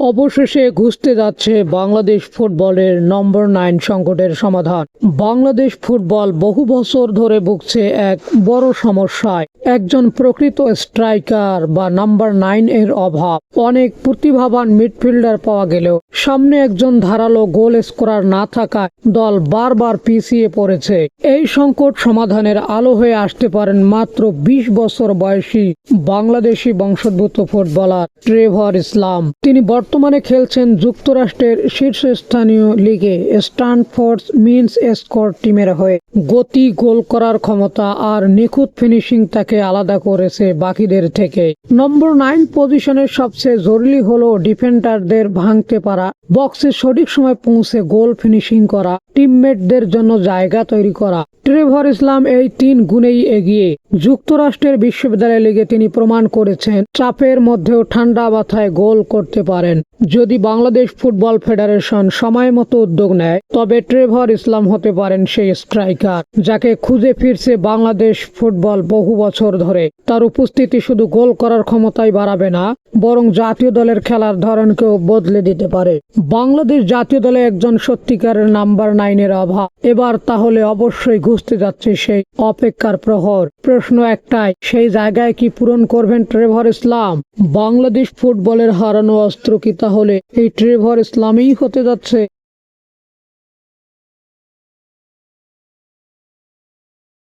অবশেষে ঘুষতে যাচ্ছে বাংলাদেশ ফুটবলের নম্বর নাইন সংকটের সমাধান। বাংলাদেশ ফুটবল বহু বছর ধরে ভুগছে এক বড় সমস্যায়। একজন প্রকৃত স্ট্রাইকার বা নাম্বার নাইন এর অভাব। অনেক প্রতিভাবান মিডফিল্ডার পাওয়া গেলেও সামনে একজন ধারালো গোল স্কোরার না থাকায় দল বারবার পিছিয়ে পড়েছে। এই সংকট সমাধানের আলো হয়ে আসতে পারেন মাত্র বিশ বছর বয়সী বাংলাদেশি বংশোদ্ভূত ফুটবলার ট্রেভর ইসলাম। তিনি বর্তমানে খেলছেন যুক্তরাষ্ট্রের শীর্ষস্থানীয় লিগে স্টানফোর্ডস মিন্স স্কোর টিমের হয়ে। গতি গোল করার ক্ষমতা আর নিখুঁত ফিনিশিং তাকে আলাদা করেছে বাকিদের থেকে। নম্বর নাইন পজিশনের সবচেয়ে জরুরি হলো ডিফেন্ডারদের ভাঙতে পারা। বক্সে সঠিক সময় পৌঁছে গোল ফিনিশিং করা টিমমেটদের জন্য জায়গা তৈরি করা। ট্রেভর ইসলাম এই তিন গুণেই এগিয়ে। যুক্তরাষ্ট্রের বিশ্ববিদ্যালয় লিগে তিনি প্রমাণ করেছেন, চাপের মধ্যেও ঠান্ডা মাথায় গোল করতে পারেন। যদি বাংলাদেশ ফুটবল ফেডারেশন সময় মতো উদ্যোগ নেয়, তবে ট্রেভর ইসলাম হতে পারেন সেই স্ট্রাইকার যাকে খুঁজে ফিরছে বাংলাদেশ ফুটবল বহু বছর ধরে। তার উপস্থিতি শুধু গোল করার ক্ষমতাই বাড়াবে না, বরং জাতীয় দলের খেলার ধরনকেও বদলে দিতে পারে। বাংলাদেশ জাতীয় দলে একজন সত্যিকারের নাম্বার নাইনের অভাব। এবার তাহলে অবশ্যই ঘুষতে যাচ্ছে সেই অপেক্ষার প্রহর। প্রশ্ন একটাই, সেই জায়গায় কি পূরণ করবেন ট্রেভর ইসলাম? বাংলাদেশ ফুটবলের হারানো অস্ত্র কি তাহলে এই ট্রেভর ইসলামই হতে যাচ্ছে?